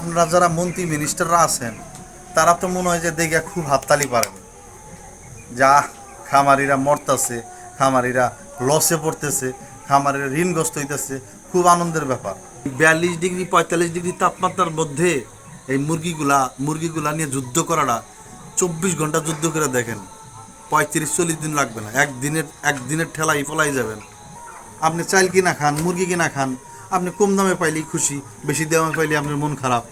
আপনারা যারা মন্ত্রী মিনিস্টাররা আছেন, তারা তো মনে হয় যে দেখে খুব হাততালি পারেন। যা খামারিরা মরতেছে, খামারিরা লসে পড়তেছে, খামারিরা ঋণগ্রস্ত হইতেছে। খুব আনন্দের ব্যাপার। বিয়াল্লিশ ডিগ্রি, পঁয়তাল্লিশ ডিগ্রি তাপমাত্রার মধ্যে এই মুরগিগুলা মুরগিগুলা নিয়ে যুদ্ধ করাটা, চব্বিশ ঘণ্টা যুদ্ধ করে দেখেন। পঁয়ত্রিশ, চল্লিশ দিন লাগবে না। একদিনের একদিনের ঠেলাই ফলাই যাবেন। আপনি চাইল কিনা খান, মুরগি কিনা খান আপনি কম দামে পাইলেই খুশি, বেশি দামে পাইলে আপনার মন খারাপ।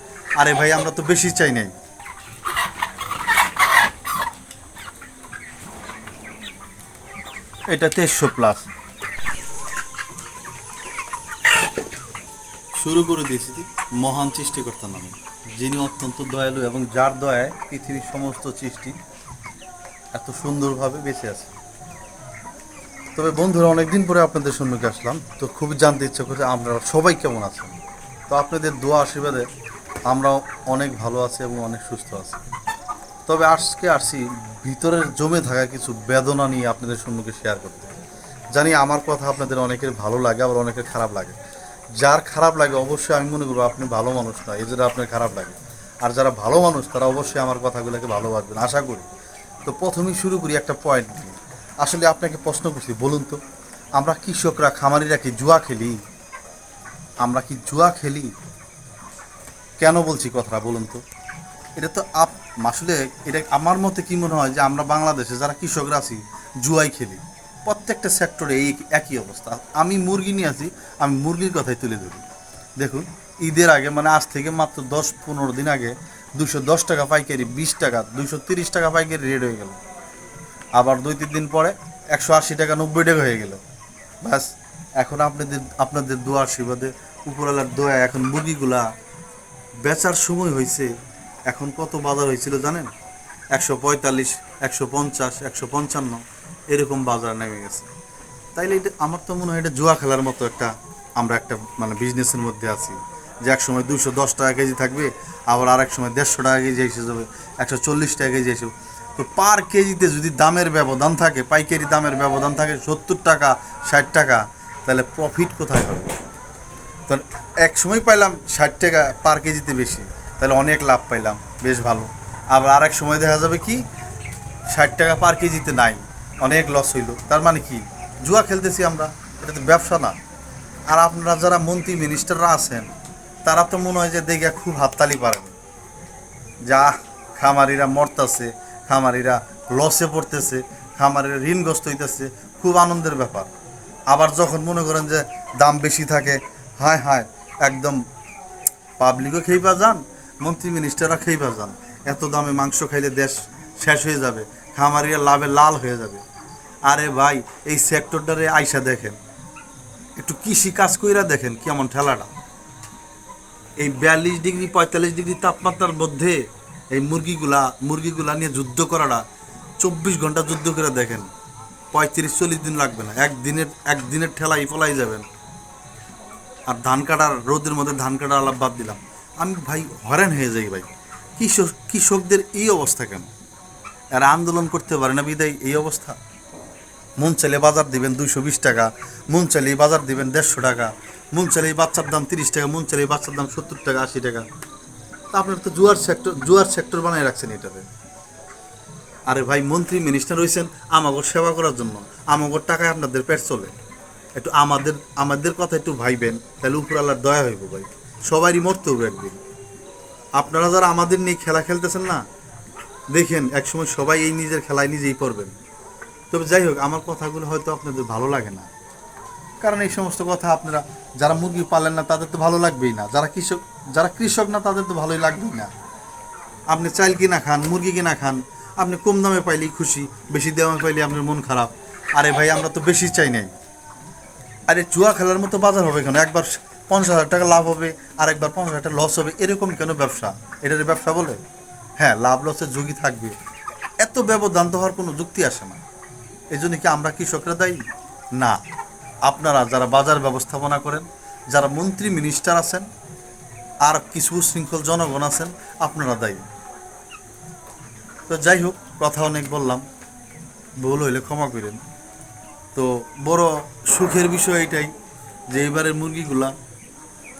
আরে ভাই, আমরা তো বেশি চাই নাই। এটা তেইশশো প্লাস শুরু করে দিয়েছি মহান সৃষ্টিকর্তা নামে, যিনি অত্যন্ত দয়ালু এবং যার দয়ায় পৃথিবীর সমস্ত সৃষ্টি এত সুন্দরভাবে বেঁচে আছে। তবে বন্ধুরা, অনেকদিন পরে আপনাদের সম্মুখে আসলাম। তো খুবই জানতে ইচ্ছা করছে আপনারা সবাই কেমন আছেন? তো আপনাদের দোয়া আশীর্বাদে আমরা অনেক ভালো আছি এবং অনেক সুস্থ আছি। তবে আজকে আসছি ভিতরের জমে থাকা কিছু বেদনা নিয়ে আপনাদের সম্মুখে শেয়ার করতে। জানি আমার কথা আপনাদের অনেকের ভালো লাগে, আবার অনেকের খারাপ লাগে। যার খারাপ লাগে, অবশ্যই আমি মনে করব আপনি ভালো মানুষ নয় এই জন্য আপনার খারাপ লাগে। আর যারা ভালো মানুষ, তারা অবশ্যই আমার কথাগুলোকে ভালোবাসবেন, আশা করি। তো প্রথমেই শুরু করি একটা পয়েন্ট দিয়ে আসলে আপনাকে প্রশ্ন করছি, বলুন তো, আমরা কৃষকরা, খামারিরা কি জুয়া খেলি? আমরা কি জুয়া খেলি? কেন বলছি কথাটা, বলুন তো? এটা তো আপ, আসলে এটা আমার মতে কি মনে হয় যে আমরা বাংলাদেশে যারা কৃষকরা আছি, জুয়াই খেলি। প্রত্যেকটা সেক্টরে এই একই অবস্থা। আমি মুরগি নিয়ে আছি আমি মুরগির কথাই তুলে ধরি। দেখুন, ঈদের আগে মানে আজ থেকে মাত্র দশ, পনেরো দিন আগে দুশো দশ টাকা পাইকারি, বিশ টাকা দুশো তিরিশ টাকা পাইকারি রেট হয়ে গেল। আবার দুই, তিন দিন পরে একশো আশি টাকা নব্বই টাকা হয়ে গেল। ব্যাস, এখন আপনাদের আপনাদের দোয়া আশীর্বাদে উপরওয়ালার দোয়া, এখন মুরগিগুলা বেচার সময় হয়েছে। এখন কত বাজার হয়েছিল জানেন? একশো পঁয়তাল্লিশ, একশো পঞ্চাশ, একশো পঞ্চান্ন, এরকম বাজার নেমে গেছে। তাইলে এটা, আমার তো মনে হয় এটা জুয়া খেলার মতো একটা, আমরা একটা মানে বিজনেসের মধ্যে আছি। যে এক সময় দুশো দশ টাকা কেজি থাকবে, আবার আর এক সময় দেড়শো টাকা কেজি এসে যাবে, একশো চল্লিশ টাকা কেজি এসে তো পার কেজিতে যদি দামের ব্যবধান থাকে, পাইকারি দামের ব্যবধান থাকে সত্তর টাকা, ষাট টাকা, তাহলে প্রফিট কোথায় হবে? তো এক সময় পাইলাম ষাট টাকা পার কেজিতে বেশি, তাহলে অনেক লাভ পাইলাম, বেশ ভালো। আবার আরেক সময় দেখা যাবে কি, ষাট টাকা পার কেজিতে নাই, অনেক লস হইল। তার মানে কি, জুয়া খেলতেছি আমরা, এটা তো ব্যবসা না। আর আপনারা যারা মন্ত্রী মিনিস্টাররা আছেন, তারা তো মনে হয় যে দেখে খুব হাততালি পারেন। যা খামারিরা মরতেছে খামারিরা লসে পড়তেছে, খামারিরা ঋণগ্রস্ত হইতেছে, খুব আনন্দের ব্যাপার। আবার যখন মনে করেন যে দাম বেশি থাকে, হায় হায়, একদম পাবলিকও খেয়ে পা যান, মন্ত্রী মিনিস্টাররা খেয়ে পা যান। এত দামে মাংস খাইলে দেশ শেষ হয়ে যাবে, খামারিরা লাভে লাল হয়ে যাবে। আরে ভাই, এই সেক্টরটারে আইসা দেখেন। একটু কৃষি কাজ কইরা দেখেন কেমন ঠেলাটা। এই বিয়াল্লিশ ডিগ্রি, পঁয়তাল্লিশ ডিগ্রি তাপমাত্রার মধ্যে এই মুরগিগুলা মুরগিগুলা নিয়ে যুদ্ধ করাটা, চব্বিশ ঘণ্টা যুদ্ধ করে দেখেন। পঁয়ত্রিশ, চল্লিশ দিন লাগবে না। একদিনের একদিনের ঠেলাই ফলাই যাবেন। আর ধান কাটার, রোদের মধ্যে ধান কাটার আলাপ বাদ দিলাম। আমি ভাই হরেন হয়ে যাই ভাই। কৃষক, কৃষকদের এই অবস্থা কেন? এরা আন্দোলন করতে পারে না বিদায়, এই অবস্থা। মন চাইলে বাজার দিবেন দুশো বিশ টাকা, মন চাইলে বাজার দিবেন দেড়শো টাকা, মন চাইলে বাচ্চার দাম তিরিশ টাকা, মন চাইলে বাচ্চার দাম সত্তর টাকা, আশি টাকা। আপনার তো জুয়ার সেক্টর জুয়ার সেক্টর বানায় রাখছেন এটাতে। আরে ভাই, মন্ত্রী মিনিস্টার হয়েছেন আমাগর সেবা করার জন্য। আমাগর টাকায় আপনাদের পেট চলে। একটু আমাদের আমাদের কথা একটু ভাইবেন, তাহলে উপর আল্লাহর দয়া হইব ভাই। সবারই মরতে হবে একদিন। আপনারা যারা আমাদের নিয়ে খেলা খেলতেছেন না, দেখেন, একসময় সবাই এই নিজের খেলায় নিজেই পড়বেন। তবে যাই হোক, আমার কথাগুলো হয়তো আপনাদের ভালো লাগে না। কারণ এই সমস্ত কথা আপনারা, যারা মুরগি পালেন না, তাদের তো ভালো লাগবেই না। যারা কৃষক যারা কৃষক না, তাদের তো ভালোই লাগবেই না। আপনি চাইল কিনা খান, মুরগি কিনা খান, আপনি কম দামে পাইলেই খুশি, বেশি দামে পাইলে আপনার মন খারাপ। আরে ভাই, আমরা তো বেশি চাই নাই। আরে জুয়া খেলার মতো বাজার হবে কেন? একবার পঞ্চাশ হাজার টাকা লাভ হবে আর একবার পঞ্চাশ হাজার টাকা লস হবে, এরকম কেন ব্যবসা? এটার ব্যবসা বলে? হ্যাঁ লাভ লসের ঝুঁকি থাকবে। এত ব্যবধান তো হওয়ার কোনো যুক্তি আসে না। এই জন্য কি আমরা কৃষকরা দায়ী? না। আপনারা যারা বাজার ব্যবস্থাপনা করেন, যারা মন্ত্রী মিনিস্টার আছেন আর কিছু শৃঙ্খল জনগণ আছেন, আপনারা দায়ী। তো যাই হোক, কথা অনেক বললাম। ভুল হইলে ক্ষমা করেন। তো বড় সুখের বিষয় এটাই যে এবারের মুরগিগুলা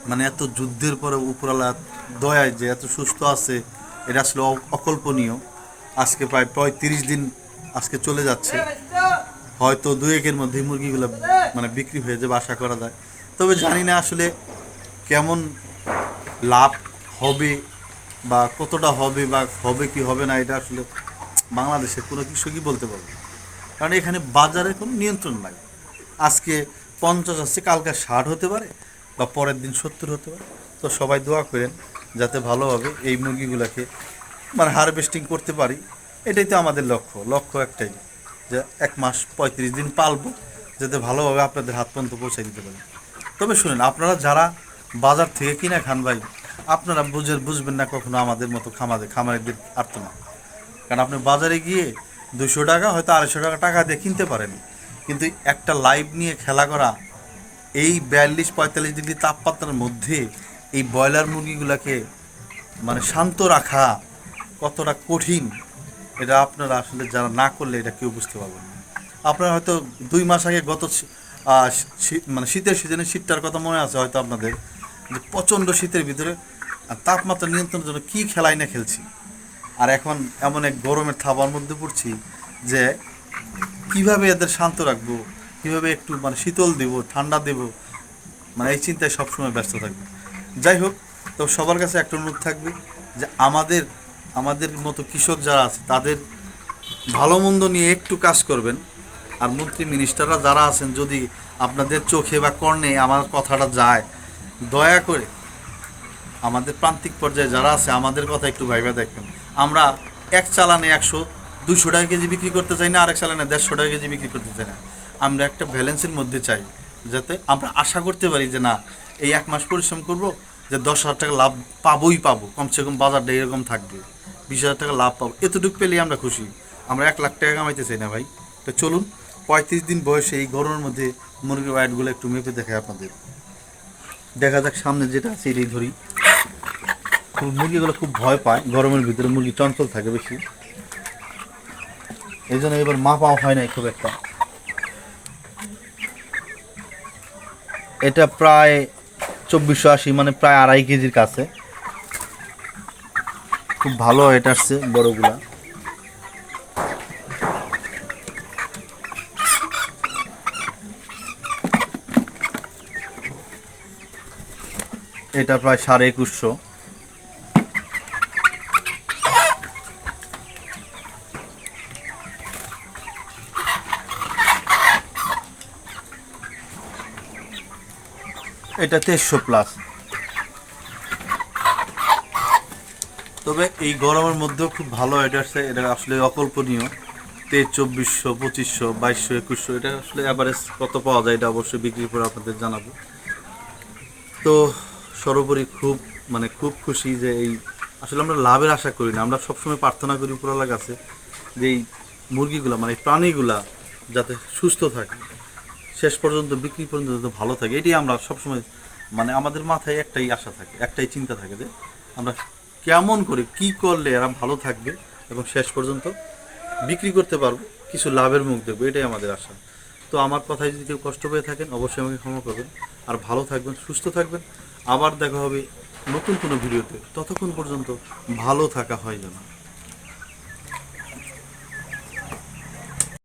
মানে এত যুদ্ধের পরে উপরালা দয়ায় যে এত সুস্থ আছে, এটা আসলে অকল্পনীয়। আজকে প্রায় পঁয়ত্রিশ দিন আজকে চলে যাচ্ছে। হয়তো দু একের মধ্যেই মুরগিগুলো মানে বিক্রি হয়ে যাবে, আশা করা যায়। তবে জানি না আসলে কেমন লাভ হবে বা কতটা হবে বা হবে কি হবে না, এটা আসলে বাংলাদেশে কোনো কৃষকই বলতে পারবে কারণ এখানে বাজারে কোনো নিয়ন্ত্রণ নাই। আজকে পঞ্চাশ আসছে কালকে ষাট হতে পারে বা পরের দিন সত্তর হতে পারে। তো সবাই দোয়া করেন যাতে ভালোভাবে এই মুরগিগুলোকে মানে হারভেস্টিং করতে পারি। এটাই তো আমাদের লক্ষ্য। লক্ষ্য একটাই যে এক মাস পঁয়ত্রিশ দিন পালবো, যাতে ভালোভাবে আপনাদের হাত পর্যন্ত পৌঁছে দিতে পারি। তবে শুনেন, আপনারা যারা বাজার থেকে কিনে খান ভাই, আপনারা বুঝে বুঝবেন না কখনো আমাদের মতো খামারে খামারিদের আর্তনা কারণ আপনি বাজারে গিয়ে দুশো টাকা, হয়তো আড়াইশো টাকা টাকা দিয়ে কিনতে পারেন। কিন্তু একটা লাইভ নিয়ে খেলা করা, এই বিয়াল্লিশ, পঁয়তাল্লিশ ডিগ্রি তাপমাত্রার মধ্যে এই ব্রয়লার মুরগিগুলোকে মানে শান্ত রাখা কতটা কঠিন, এটা আপনারা আসলে যারা না করলে এটা কেউ বুঝতে পারবেন আপনারা হয়তো দুই মাস আগে গত মানে শীতের সিজনে শীতটার কথা মনে আছে হয়তো আপনাদের। প্রচণ্ড শীতের ভিতরে তাপমাত্রা নিয়ন্ত্রণের জন্য কী খেলাই না খেলছি। আর এখন এমন এক গরমের থাবার মধ্যে পড়ছি যে কীভাবে এদের শান্ত রাখব, কীভাবে একটু মানে শীতল দেব, ঠান্ডা দেব মানে এই চিন্তায় সবসময় ব্যস্ত থাকবে। যাই হোক, তো সবার কাছে একটা অনুরোধ থাকবে যে আমাদের আমাদের মতো কৃষক যারা আছে, তাদের ভালো মন্দ নিয়ে একটু কাজ করবেন। আর মন্ত্রী মিনিস্টাররা যারা আছেন, যদি আপনাদের চোখে বা কর্ণে আমার কথাটা যায় দয়া করে আমাদের প্রান্তিক পর্যায়ে যারা আছে, আমাদের কথা একটু ভাইবা দেখবেন আমরা এক চালানে একশো দুশো টাকা কেজি বিক্রি করতে চাই না, আরেক চালানে দেড়শো টাকা কেজি বিক্রি করতে চাই না। আমরা একটা ব্যালেন্সের মধ্যে চাই, যাতে আমরা আশা করতে পারি যে না, এই এক মাস পরিশ্রম করব, যে দশ হাজার টাকা লাভ পাবোই পাবো, কমসে কম বাজারটা এরকম থাকবে, বিশ হাজার টাকা লাভ পাবো, এতটুকু পেলেই আমরা খুশি। আমরা এক লাখ টাকা কামাইতে চাই না ভাই। তো চলুন, পঁয়ত্রিশ দিন বয়সে এই গরমের মধ্যে মুরগির ওয়াইটগুলো একটু মেপে দেখাই আপনাদের। দেখা যাক সামনে যেটা আছে এটাই ধরি। মুরগিগুলো খুব ভয় পায়, গরমের ভিতরে মুরগি চঞ্চল থাকে বেশি। এই জন্য এবার মা পাওয়া হয় নাই খুব একটা। এটা প্রায় চব্বিশশো আশি মানে প্রায় আড়াই কেজির কাছে। খুব ভালো এটা আসছে বড়গুলা। এটা প্রায় সাড়ে একুশশো। এটা তেইশশো প্লাস তবে এই গরমের মধ্যেও খুব ভালো এটা আসছে এটা আসলে অকল্পনীয়। তেইশ, চব্বিশশো, পঁচিশশো, বাইশশো, একুশশো, এটা আসলে অ্যাভারেজ কত পাওয়া যায় এটা অবশ্যই বিক্রির পর আপনাদের জানাব। তো সর্বোপরি খুব মানে খুব খুশি যে এই, আসলে আমরা লাভের আশা করি না। আমরা সবসময় প্রার্থনা করি উপরওয়ালার কাছে যে এই মুরগিগুলা মানে প্রাণীগুলা যাতে সুস্থ থাকে, শেষ পর্যন্ত, বিক্রি পর্যন্ত যাতে ভালো থাকে, এটাই আমরা সবসময় মানে আমাদের মাথায় একটাই আশা থাকে, একটাই চিন্তা থাকে যে আমরা কেমন করে, কি করলে এরা ভালো থাকবে এবং শেষ পর্যন্ত বিক্রি করতে পারব, কিছু লাভের মুখ দেখব, এটাই আমাদের আশা। তো আমার কথায় যদি কেউ কষ্ট পেয়ে থাকেন, অবশ্যই আমাকে ক্ষমা করবেন। আর ভালো থাকবেন, সুস্থ থাকবেন। আবার দেখা হবে নতুন কোনো ভিডিওতে। ততক্ষণ পর্যন্ত ভালো থাকা হয় যেন।